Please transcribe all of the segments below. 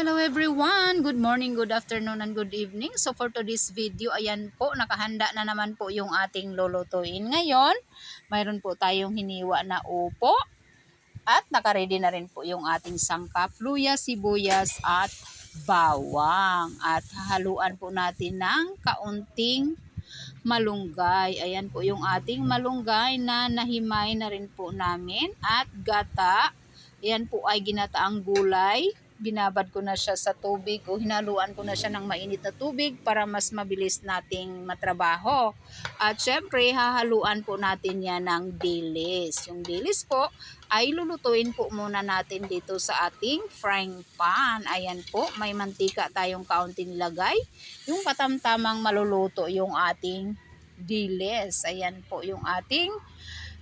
Hello everyone! Good morning, good afternoon, and good evening. So for today's video, ayan po, nakahanda na naman po yung ating lulutuin. Ngayon, mayroon po tayong hiniwa na upo at nakaredy na rin po yung ating sangkap, luya, sibuyas at bawang. At hahaluan po natin ng kaunting malunggay. Ayan po yung ating malunggay na nahimay na rin po namin at gata. Ayan po ay ginataang gulay binabad ko na siya sa tubig o hinaluan ko na siya ng mainit na tubig para mas mabilis nating matrabaho. At syempre, hahaluan po natin yan ng dilis. Yung dilis po ay lulutuin po muna natin dito sa ating frying pan. Ayan po, may mantika tayong kaunting lagay. Yung katamtamang maluluto yung ating dilis. Ayan po yung ating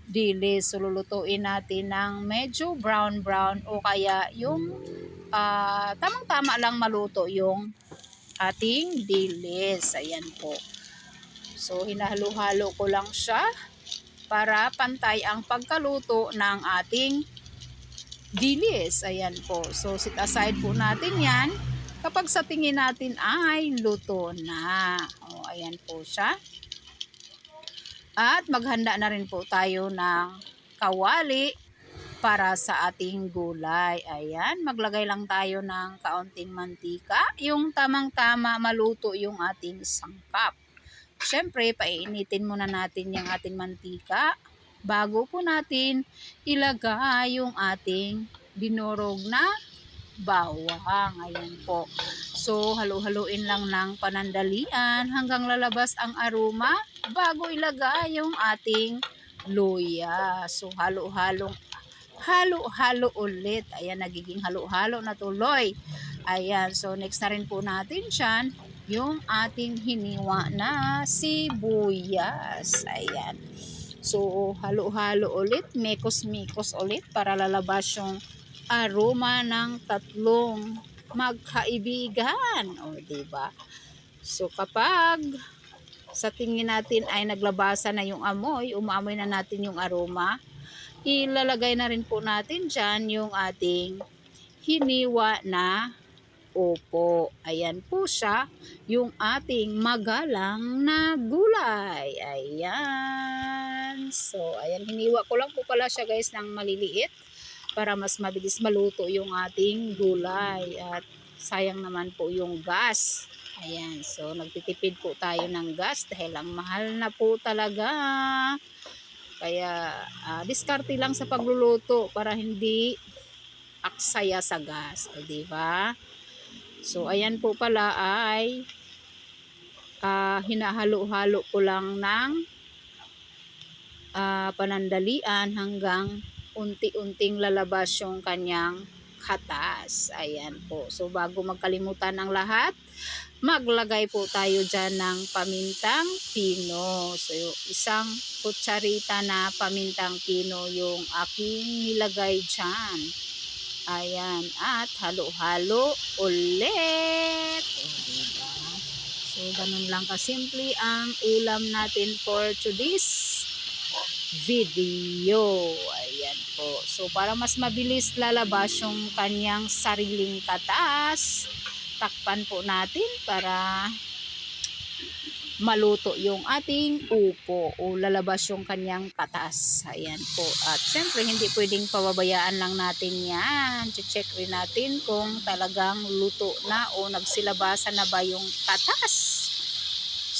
dilis. So, natin ng medyo brown-brown o kaya yung uh, tamang-tama lang maluto yung ating dilis. Ayan po. So, hinahalo-halo ko lang siya para pantay ang pagkaluto ng ating dilis. Ayan po. So, sit aside po natin yan kapag sa tingin natin ay luto na. O, ayan po siya. At maghanda na rin po tayo ng kawali para sa ating gulay. Ayan, maglagay lang tayo ng kaunting mantika. Yung tamang-tama maluto yung ating sangkap. Siyempre, painitin muna natin yung ating mantika bago po natin ilagay yung ating dinurog na bawang. Ayan po. So, halu-haluin lang ng panandalian hanggang lalabas ang aroma bago ilagay yung ating luya. So, halo-halong halo-halo ulit. Ayan, nagiging halo-halo na tuloy. Ayan, so next na rin po natin dyan yung ating hiniwa na sibuyas. Ayan. So, halo-halo ulit, mekos-mekos ulit para lalabas yung aroma ng tatlong magkaibigan. O, ba diba? So, kapag sa tingin natin ay naglabasa na yung amoy, umaamoy na natin yung aroma, ilalagay na rin po natin dyan yung ating hiniwa na opo. Ayan po siya, yung ating magalang na gulay. Ayan. So, ayan, hiniwa ko lang po pala siya guys ng maliliit para mas mabilis maluto yung ating gulay. At sayang naman po yung gas. Ayan, so nagtitipid po tayo ng gas dahil ang mahal na po talaga. Kaya uh, diskarte lang sa pagluluto para hindi aksaya sa gas, o di ba? So ayan po pala ay uh, hinahalo-halo ko lang ng uh, panandalian hanggang unti-unting lalabas yung kanyang katas. Ayan po. So bago magkalimutan ng lahat, maglagay po tayo dyan ng pamintang pino. So, isang kutsarita na pamintang pino yung aking nilagay dyan. Ayan. At halo-halo ulit. Diba? So, ganun lang kasimple ang ulam natin for today's video. Ayan po. So, para mas mabilis lalabas yung kanyang sariling katas, takpan po natin para maluto yung ating upo o lalabas yung kanyang katas. Ayan po. At syempre hindi pwedeng pababayaan lang natin yan. Check rin natin kung talagang luto na o nagsilabasa na ba yung katas.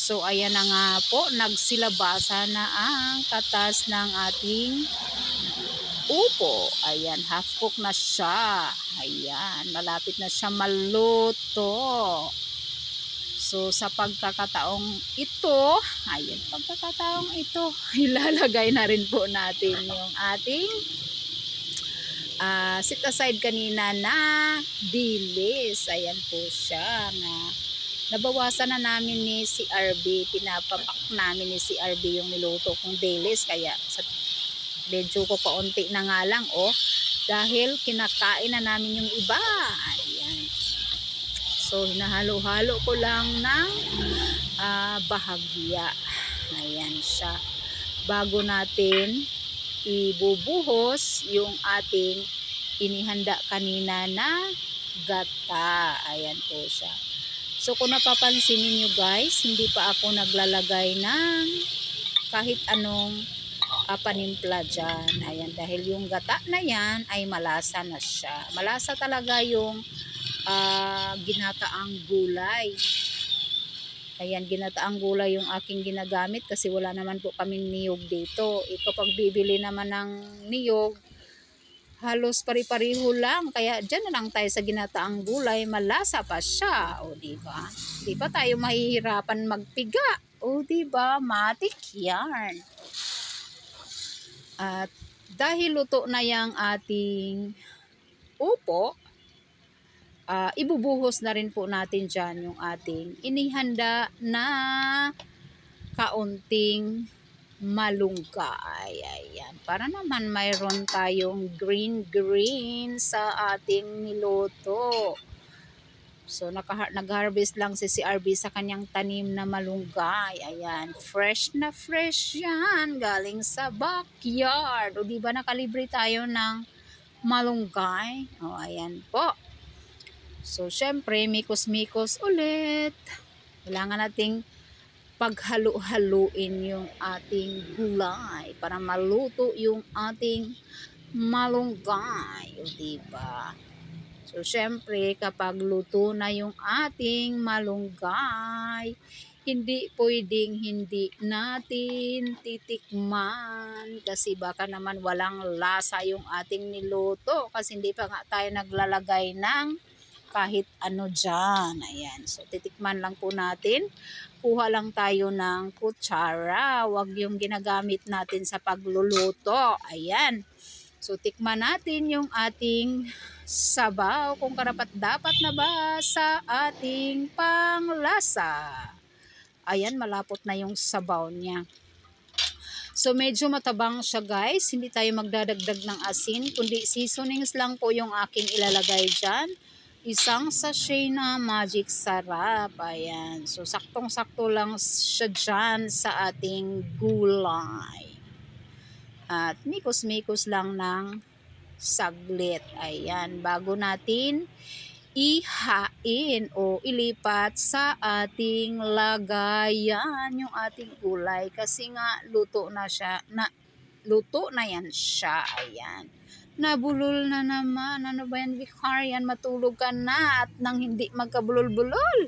So ayan na nga po, nagsilabasa na ang katas ng ating upo. Ayan, half cook na siya. Ayan, malapit na siya maluto. So, sa pagkakataong ito, ayan, pagkakataong ito, ilalagay na rin po natin yung ating uh, sit aside kanina na dilis. Ayan po siya na nabawasan na namin ni si RB. Pinapapak namin ni si RB yung niluto kong dilis. Kaya sa medyo ko kaunti na nga lang oh. Dahil kinakain na namin yung iba. Ayan. So hinahalo-halo ko lang ng uh, bahagya. Ayan siya. Bago natin ibubuhos yung ating inihanda kanina na gata. Ayan po siya. So kung napapansin niyo guys, hindi pa ako naglalagay ng kahit anong uh, panimpla dyan. Ayan, dahil yung gata na yan ay malasa na siya. Malasa talaga yung uh, ginataang gulay. Ayan, ginataang gulay yung aking ginagamit kasi wala naman po kaming niyog dito. E kapag bibili naman ng niyog, halos pari-pariho lang. Kaya dyan na lang tayo sa ginataang gulay, malasa pa siya. O, di ba? Di ba tayo mahihirapan magpiga? O, di ba? Matik yan. At dahil luto na yung ating upo, uh, ibubuhos na rin po natin dyan yung ating inihanda na kaunting malunggay. Ayan. Para naman mayroon tayong green green sa ating niluto. So, nag-harvest lang si si RB sa kanyang tanim na malunggay. Ayan. Fresh na fresh yan. Galing sa backyard. O, di ba nakalibre tayo ng malunggay? O, ayan po. So, syempre, mikos-mikos ulit. Kailangan nating paghalo-haluin yung ating gulay para maluto yung ating malunggay. O, diba? So, syempre, kapag luto na yung ating malunggay, hindi pwedeng hindi natin titikman kasi baka naman walang lasa yung ating niluto kasi hindi pa nga tayo naglalagay ng kahit ano dyan. Ayan. So, titikman lang po natin. Kuha lang tayo ng kutsara. Huwag yung ginagamit natin sa pagluluto. Ayan. So, tikman natin yung ating sabaw kung karapat dapat na ba sa ating panglasa. Ayan, malapot na yung sabaw niya. So, medyo matabang siya guys. Hindi tayo magdadagdag ng asin, kundi seasonings lang po yung aking ilalagay dyan isang sachet na magic sarap. Ayan. So, saktong-sakto lang siya dyan sa ating gulay. At mikos-mikos lang ng saglit. Ayan. Bago natin ihain o ilipat sa ating lagayan yung ating gulay kasi nga luto na siya na luto na yan siya ayan Nabulol na naman. Ano ba yan, Vicarian? Matulog ka na at nang hindi magkabulol-bulol.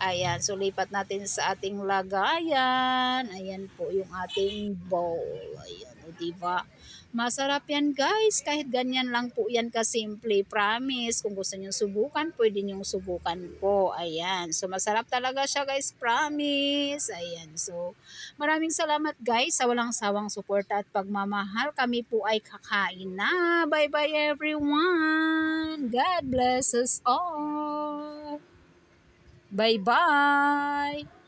Ayan, so lipat natin sa ating lagayan. Ayan po yung ating bowl. Ayan, o diba? Masarap yan guys. Kahit ganyan lang po yan kasimple. Promise. Kung gusto nyo subukan, pwede nyo subukan po. Ayan. So masarap talaga siya guys. Promise. Ayan. So maraming salamat guys sa walang sawang suporta at pagmamahal. Kami po ay kakain na. Bye bye everyone. God bless us all. Bye bye.